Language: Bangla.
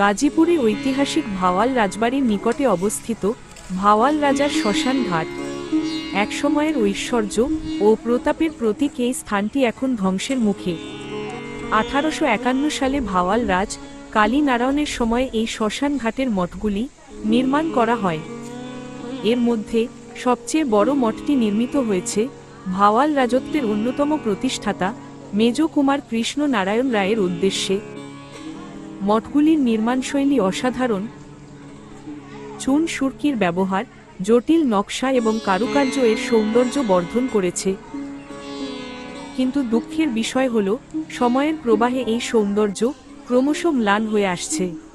গাজীপুরে ঐতিহাসিক ভাওয়াল রাজবাড়ির নিকটে অবস্থিত ভাওয়াল রাজার শ্মশান ঘাট। একসময়ের ঐশ্বর্য ও প্রতাপের প্রতীক এই স্থানটি এখন ধ্বংসের মুখে। আঠারোশো একান্ন সালে ভাওয়াল রাজ কালীনারায়ণের সময় এই শ্মশান ঘাটের মঠগুলি নির্মাণ করা হয়। এর মধ্যে সবচেয়ে বড় মঠটি নির্মিত হয়েছে ভাওয়াল রাজত্বের অন্যতম প্রতিষ্ঠাতা মেজ কুমার কৃষ্ণ নারায়ণ রায়ের উদ্দেশ্যে। মঠগুলির নির্মাণশৈলী অসাধারণ। চুন সুরকির ব্যবহার জটিল নকশা এবং কারুকার্য এর সৌন্দর্য বর্ধন করেছে। কিন্তু দুঃখের বিষয় হল, সময়ের প্রবাহে এই সৌন্দর্য ক্রমশ ম্লান হয়ে আসছে।